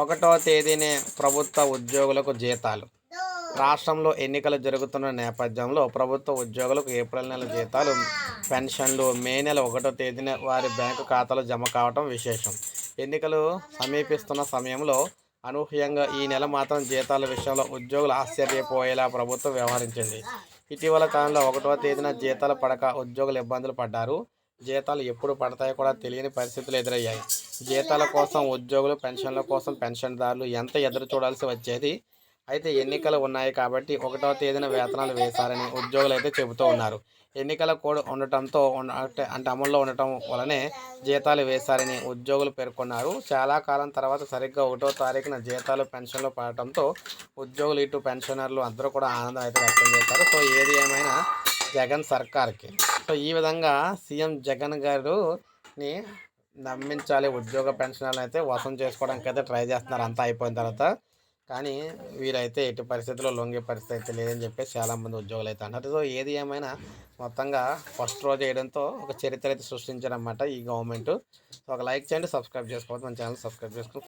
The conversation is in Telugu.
ఒకటో తేదీనే ప్రభుత్వ ఉద్యోగులకు జీతాలు. రాష్ట్రంలో ఎన్నికలు జరుగుతున్న నేపథ్యంలో ప్రభుత్వ ఉద్యోగులకు ఏప్రిల్ నెల జీతాలు పెన్షన్లు మే నెల ఒకటో తేదీన వారి బ్యాంకు ఖాతాలో జమ కావటం విశేషం. ఎన్నికలు సమీపిస్తున్న సమయంలో అనూహ్యంగా ఈ నెల మాత్రం జీతాల విషయంలో ఉద్యోగులు ఆశ్చర్యపోయేలా ప్రభుత్వం వ్యవహరించింది. ఇటీవల కాలంలో ఒకటో తేదీన జీతాలు పడక ఉద్యోగులు ఇబ్బందులు పడ్డారు. జీతాలు ఎప్పుడు పడతాయో కూడా తెలియని పరిస్థితులు ఎదురయ్యాయి. జీతాల కోసం ఉద్యోగులు పెన్షన్ల కోసం పెన్షన్దారులు ఎంత ఎదురు చూడాల్సి వచ్చేది? అయితే ఎన్నికలు ఉన్నాయి కాబట్టి ఒకటో తేదీన వేతనాలు వేశారని ఉద్యోగులు అయితే చెబుతూ ఉన్నారు. ఎన్నికల కోడ్ ఉండటంతో అంటే అంటే అమల్లో ఉండటం వలనే జీతాలు వేశారని ఉద్యోగులు పేర్కొన్నారు. చాలా కాలం తర్వాత సరిగ్గా ఒకటో తారీఖున జీతాలు పెన్షన్లు పడటంతో ఉద్యోగులు ఇటు పెన్షనర్లు అందరూ కూడా ఆనందం అయితే వ్యక్తం చేశారు. సో ఏది ఏమైనా జగన్ సర్కార్కి. సో ఈ విధంగా సీఎం జగన్ గారుని నమ్మించాలి. ఉద్యోగ పెన్షనర్లు అయితే వసం చేసుకోవడానికి అయితే ట్రై చేస్తున్నారు. అంతా అయిపోయిన తర్వాత. కానీ వీరైతే ఎట్టి పరిస్థితుల్లో లొంగే పరిస్థితి అయితే లేదని చెప్పేసి చాలామంది ఉద్యోగులు అయితే అంటారు సో ఏది ఏమైనా మొత్తంగా ఫస్ట్ రోజు వేయడంతో ఒక చరిత్ర అయితే సృష్టించారన్నమాట ఈ గవర్నమెంట్. సో ఒక లైక్ చేయండి సబ్స్క్రైబ్ చేసుకోవద్దు. మన ఛానల్ సబ్స్క్రైబ్ చేసుకోండి